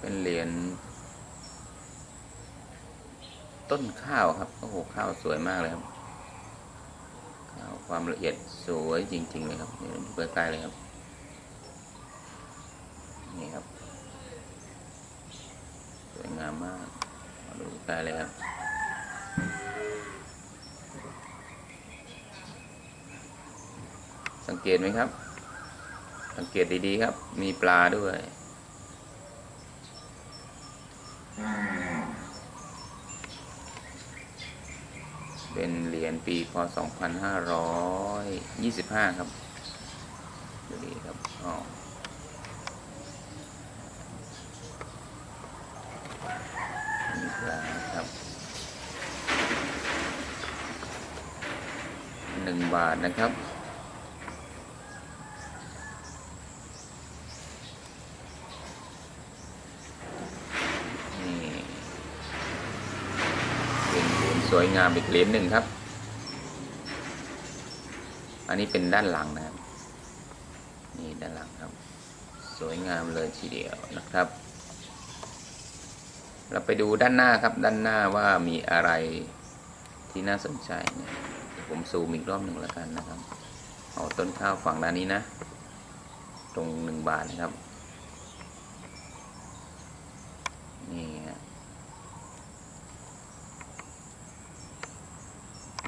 เป็นเหรียญต้นข้าวครับ โอ้โห ข้าวสวยมากเลยครับ ข้าวความละเอียดสวยจริง ๆ เลยครับนี่ดูใกล้ๆเลยครับ นี่ครับ สวยงามมากมาดูใกล้เลยครับสังเกตไหมครับ สังเกตดีๆครับ มีปลาด้วย เป็นเหรียญปีพศ2525 ครับดูดีครับอ๋อมีปลาครับหนึ่งบาทนะครับ นี่เป็นเหรียญ สวยงามอีกเหรียญหนึ่งครับ อันนี้เป็นด้านหลังนะครับ นี่ด้านหลังครับ สวยงามเลยทีเดียวนะครับ เราไปดูด้านหน้าครับ ด้านหน้าว่ามีอะไรที่น่าสนใจเนี่ยผมซูมอีกรอบหนึ่งแล้วกันนะครับ เอาต้นข้าวฝั่งด้านนี้นะ ตรงหนึ่งบาทนะครับ นี่ฮะ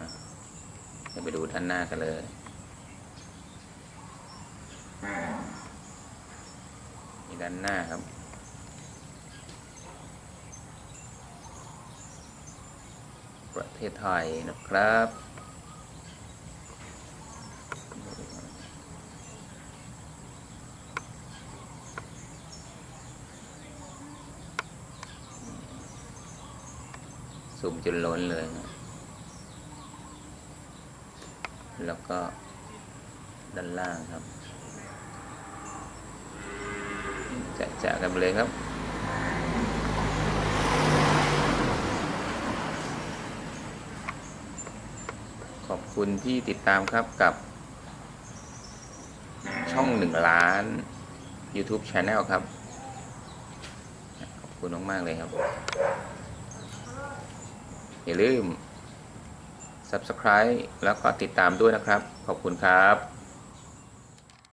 อะเดี๋ยว ไปดูด้านหน้ากันเลยนี่ด้านหน้าครับ ประเทศไทยนะครับสูมจนล้นเลยนะ แล้วก็ด้านล่างครับจะจะกันไปเลยครับ ขอบคุณที่ติดตามครับกับช่องหนึ่งล้าน YouTube Channel ครับ ขอบคุณมาก ๆ เลยครับ อย่าลืม Subscribe แล้วก็ติดตามด้วยนะครับ ขอบคุณครับ